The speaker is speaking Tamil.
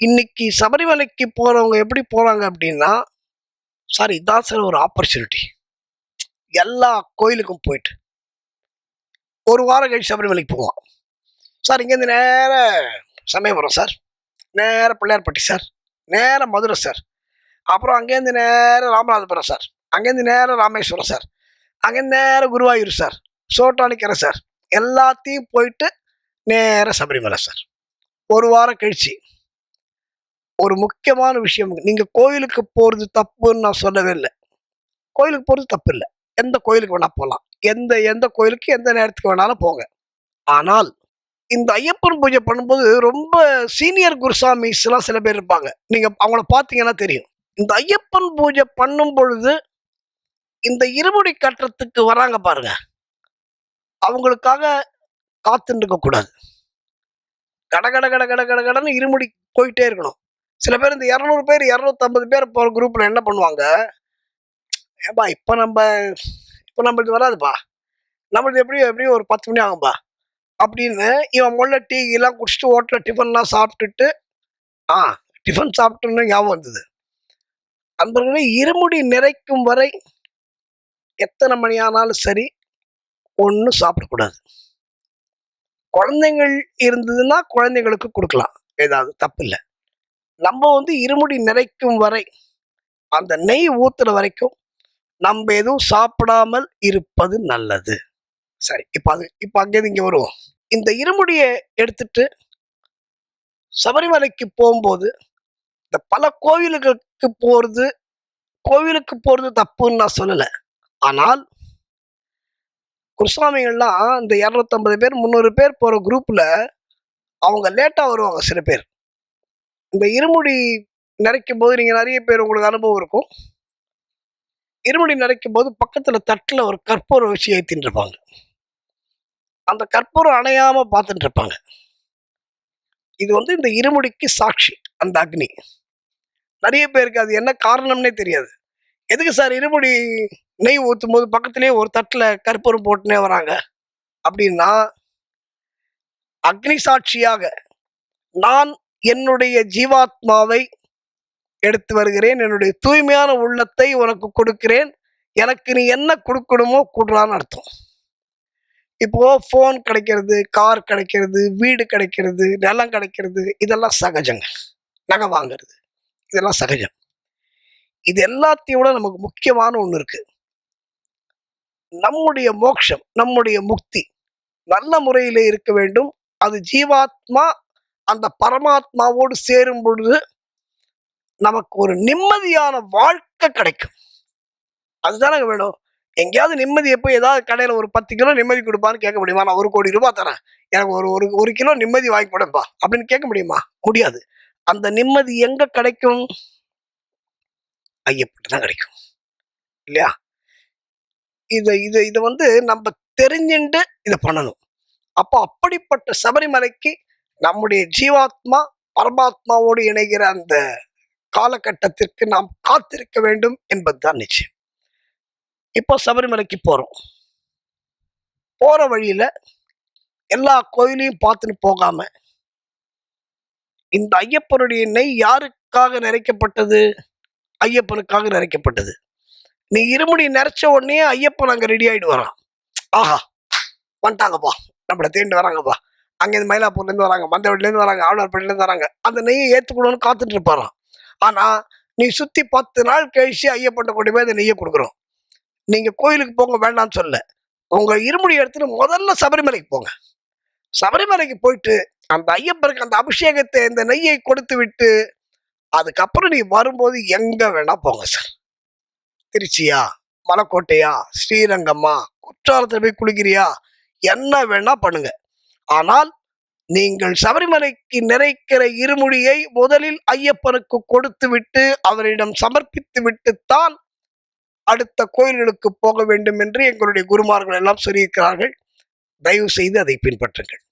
இன்னைக்கு சபரிமலைக்கு போகிறவங்க எப்படி போகிறாங்க அப்படின்னா சார் இதான் சார் ஒரு ஆப்பர்ச்சுனிட்டி எல்லா கோயிலுக்கும் போயிட்டு ஒரு வாரம் கழிச்சு சபரிமலைக்கு போவோம். சார் இங்கேருந்து நேர சமயபுரம் சார் நேர பிள்ளையார்பட்டி சார் நேர மதுரை சார் அப்புறம் அங்கேருந்து நேர ராமநாதபுரம் சார் அங்கேருந்து நேர ராமேஸ்வரம் சார் அங்கேருந்து நேர குருவாயூர் சார் சோட்டானிக்கரை சார் எல்லாத்தையும் போயிட்டு நேர சபரிமலை சார் ஒரு வாரம் கழிச்சு ஒரு முக்கியமான விஷயம். நீங்கள் கோயிலுக்கு போகிறது தப்புன்னு நான் சொல்லவே இல்லை. கோயிலுக்கு போகிறது தப்பு இல்லை. எந்த கோயிலுக்கு வேணால் போகலாம் எந்த எந்த கோயிலுக்கு எந்த நேரத்துக்கு வேணாலும் போங்க. ஆனால் இந்த ஐயப்பன் பூஜை பண்ணும்போது ரொம்ப சீனியர் குருசாமிஸ்லாம் சில பேர் இருப்பாங்க. நீங்கள் அவங்கள பார்த்தீங்கன்னா தெரியும். இந்த ஐயப்பன் பூஜை பண்ணும் பொழுது இந்த இருமுடி கட்டுறதுக்கு வராங்க பாருங்க. அவங்களுக்காக காத்துட்டு கூடாது கட கட கட கட கட கடன்னு இருமுடி போயிட்டே இருக்கணும். சில பேர் இந்த இரநூறு பேர் இரநூத்தம்பது பேர் போகிற குரூப்பில் என்ன பண்ணுவாங்க? ஏப்பா இப்போ நம்ம இப்போ நம்மளுக்கு வராதுப்பா. நம்மளுக்கு எப்படியும் எப்படியும் ஒரு பத்து மணி ஆகும்பா. அப்படின்னு இவன் முள்ள டீ எல்லாம் குடிச்சிட்டு ஹோட்டலில் டிஃபன்லாம் சாப்பிட்டுட்டு ஆ டிஃபன் சாப்பிட்டுன்னு ஞாபகம் வந்தது. அன்பர்களே இருமுடி நிறைக்கும் வரை எத்தனை மணி ஆனாலும் சரி ஒன்றும் சாப்பிடக்கூடாது. குழந்தைங்கள் இருந்ததுன்னா குழந்தைங்களுக்கு கொடுக்கலாம். ஏதாவது தப்பு இல்லை. நம்ம வந்து இருமுடி நிறைக்கும் வரை அந்த நெய் ஊத்துற வரைக்கும் நம்ம எதுவும் சாப்பிடாமல் இருப்பது நல்லது. சரி இப்போ அது இப்போ அங்கேருந்து இங்கே வருவோம். இந்த இருமுடியை எடுத்துட்டு சபரிமலைக்கு போகும்போது இந்த பல கோவிலுக்கு போகிறது கோவிலுக்கு போகிறது தப்புன்னு நான் சொல்லலை. ஆனால் குருசாமிகள்லாம் இந்த இரநூத்தம்பது பேர் முந்நூறு பேர் போகிற குரூப்பில் அவங்க லேட்டாக வருவாங்க சில பேர். இந்த இருமுடி நிறைக்கும் போது நீங்கள் நிறைய பேர் உங்களுக்கு அனுபவம் இருக்கும். இருமுடி நிறைக்கும் போது பக்கத்தில் தட்டில் ஒரு கற்பூரம் வச்சு ஏற்றின்னு இருப்பாங்க அந்த கற்பூரம் அணையாமல் பார்த்துட்டு இருப்பாங்க. இது வந்து இந்த இருமுடிக்கு சாட்சி அந்த அக்னி. நிறைய பேருக்கு அது என்ன காரணம்னே தெரியாது. எதுக்கு சார் இருமுடி நெய் ஊற்றும் போது பக்கத்துலேயே ஒரு தட்டில் கற்பூரம் போட்டுனே வராங்க? அப்படின்னா அக்னி சாட்சியாக நான் என்னுடைய ஜீவாத்மாவை எடுத்து வருகிறேன். என்னுடைய தூய்மையான உள்ளத்தை உனக்கு கொடுக்கிறேன். எனக்கு நீ என்ன கொடுக்கணுமோ கொடுறான்னு அர்த்தம். இப்போ ஃபோன் கிடைக்கிறது கார் கிடைக்கிறது வீடு கிடைக்கிறது நிலம் கிடைக்கிறது இதெல்லாம் சகஜங்க. நகை வாங்குறது. இதெல்லாம் சகஜம். இது எல்லாத்தையும் விட நமக்கு முக்கியமான ஒன்று இருக்கு. நம்முடைய மோட்சம் நம்முடைய முக்தி நல்ல முறையில் இருக்க வேண்டும். அது ஜீவாத்மா அந்த பரமாத்மாவோடு சேரும் பொழுது நமக்கு ஒரு நிம்மதியான வாழ்க்கை கிடைக்கும். அதுதானங்க வேணும்? எங்கேயாவது நிம்மதி எப்போ ஏதாவது கடையில் ஒரு பத்து கிலோ நிம்மதி கொடுப்பான்னு கேட்க முடியுமா? நான் ஒரு கோடி ரூபாய் தரேன். எனக்கு ஒரு ஒரு ஒரு கிலோ நிம்மதி வாங்கி கொடுப்பா அப்படின்னு கேட்க முடியுமா? முடியாது. அந்த நிம்மதி எங்க கிடைக்கும்? ஐயப்பட்டு தான் கிடைக்கும். இல்லையா? இதை இதை இதை வந்து நம்ம தெரிஞ்சுட்டு இதை பண்ணணும். அப்போ அப்படிப்பட்ட சபரிமலைக்கு நம்முடைய ஜீவாத்மா பரமாத்மாவோடு இணைகிற அந்த காலகட்டத்திற்கு நாம் காத்திருக்க வேண்டும் என்பதுதான் நிச்சயம். இப்போ சபரிமலைக்கு போறோம். போற வழியில எல்லா கோயிலையும் பார்த்துன்னு போகாம இந்த ஐயப்பனுடைய நெய் யாருக்காக நிறைக்கப்பட்டது? ஐயப்பனுக்காக நிறைக்கப்பட்டது. நீ இருமுடி நிறைச்ச உடனே ஐயப்பன் அங்க ரெடி ஆயிட்டு வரான் ஆஹா வந்துட்டாங்கப்பா. நம்மளை தேண்டு வராங்கப்பா. அங்கேருந்து மயிலாப்பூர்லேருந்து வராங்க மந்தவெட்டிலேருந்து வராங்க ஆழ்வார்பேட்டிலேருந்து வராங்க. அந்த நெய்யை ஏற்றுக்கணும்னு காத்துட்டு இருப்பாராம். ஆனால் நீ சுற்றி பத்து நாள் கழிச்சு ஐயப்பட்ட கொண்டு போய் அந்த நெய்யை கொடுக்குறோம் நீங்கள் கோயிலுக்கு போங்க வேண்டாம்னு சொல்ல. உங்கள் இருமுடி எடுத்துட்டு முதல்ல சபரிமலைக்கு போங்க. சபரிமலைக்கு போயிட்டு அந்த ஐயப்பருக்கு அந்த அபிஷேகத்தை இந்த நெய்யை கொடுத்து விட்டு அதுக்கப்புறம் நீ வரும்போது எங்கே வேணா போங்க சார் திருச்சியா மலைக்கோட்டையா ஸ்ரீரங்கம்மா குற்றாலத்தில் போய் குளிக்கிறியா என்ன வேணா பண்ணுங்க. ஆனால் நீங்கள் சபரிமலைக்கு நிறைக்கிற இருமுடியை முதலில் ஐயப்பனுக்கு கொடுத்துவிட்டு அவரிடம் சமர்ப்பித்து விட்டுத்தான் அடுத்த கோயில்களுக்கு போக வேண்டும் என்று எங்களுடைய குருமார்கள் எல்லாம் சொல்லியிருக்கிறார்கள். தயவு செய்து அதை பின்பற்றுங்கள்.